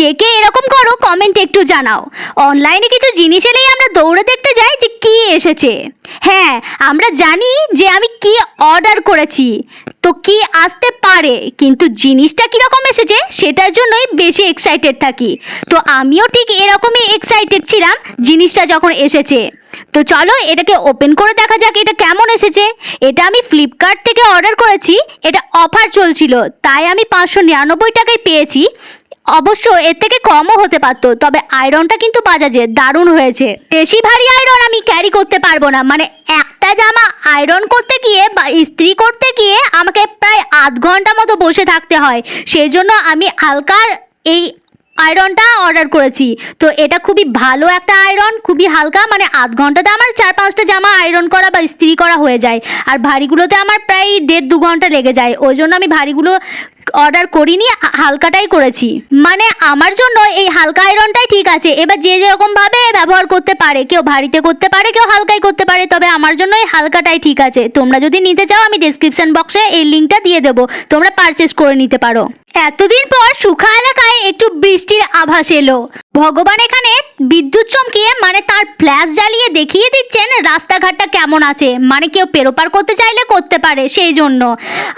কে কে এরকম করো কমেন্ট একটু জানাও। অনলাইনে কিছু জিনিস এলেই আমরা দৌড়ে দেখতে যাই যে কি এসেছে। হ্যাঁ আমরা জানি যে আমি কি অর্ডার করেছি। তো কি আসতে পারে, কিন্তু জিনিসটা কীরকম এসেছে সেটার জন্যই বেশি এক্সাইটেড থাকি। তো আমিও ঠিক এরকমই এক্সাইটেড ছিলাম জিনিসটা যখন এসেছে। তো চলো এটাকে ওপেন করে দেখা যাক এটা কেমন এসেছে। এটা আমি ফ্লিপকার্ট থেকে অর্ডার করেছি, এটা অফার চলছিল, তাই আমি পাঁচশো নিরানব্বই টাকায় পেয়েছি। অবশ্য এর থেকে কমও হতে পারতো, তবে আয়রনটা কিন্তু বাজাজের দারুণ হয়েছে। বেশি ভারী আয়রন আমি ক্যারি করতে পারব না মানে একটা জামা আয়রন করতে গিয়ে বা ইস্ত্রি করতে গিয়ে আমাকে প্রায় আধ ঘণ্টা মতো বসে থাকতে হয়। সেই জন্য আমি হালকার এই আয়রনটা অর্ডার করেছি। তো এটা খুবই ভালো একটা আয়রন খুবই হালকা মানে আধ ঘন্টাতে আমার চার পাঁচটা জামা আয়রন করা বা ইস্ত্রি করা হয়ে যায়। আর ভারীগুলোতে আমার প্রায় দেড় দু ঘণ্টা লেগে যায়, ওই জন্য আমি ভারীগুলো অর্ডার করিনি হালকাটাই করেছি। মানে আমার জন্য এই হালকা আয়রনটাই ঠিক আছে। এবার যে যেরকম ভাবে ব্যবহার করতে পারে, কেউ ভারীতে করতে পারে, কেউ হালকাই করতে পারে, তবে আমার জন্য এই হালকাটাই ঠিক আছে। তোমরা যদি নিতে চাও, আমি ডিসক্রিপশন বক্সে এই লিঙ্কটা দিয়ে দেবো। তোমরা পারচেস করে নিতে পারো। এতদিন পর সুখা এলাকায় একটু বৃষ্টির আভাস এলো। ভগবান এখানে বিদ্যুৎ চমকিয়ে মানে তার ফ্ল্যাশ জ্বালিয়ে দেখিয়ে দিচ্ছেন রাস্তাঘাটটা কেমন আছে। মানে কেউ পেরোপার করতে চাইলে করতে পারে সেই জন্য।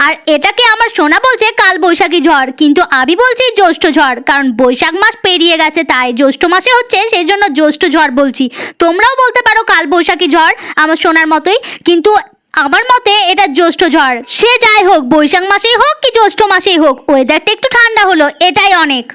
আর এটাকে আমার সোনা বলছে কাল বৈশাখী ঝড়, কিন্তু আমি বলছি জ্যৈষ্ঠ ঝড়, কারণ বৈশাখ মাস পেরিয়ে গেছে তাই জ্যৈষ্ঠ মাসে হচ্ছে সেই জন্য জ্যৈষ্ঠ ঝড় বলছি। তোমরাও বলতে পারো কাল বৈশাখী ঝড় আমার সোনার মতোই, কিন্তু আমার মতে এটা জ্যৈষ্ঠ ঝড়। সে যাই হোক, বৈশাখ মাসেই হোক কি জ্যৈষ্ঠ মাসেই হোক ওয়েদারটা একটু ঠান্ডা হলো, এটাই অনেক।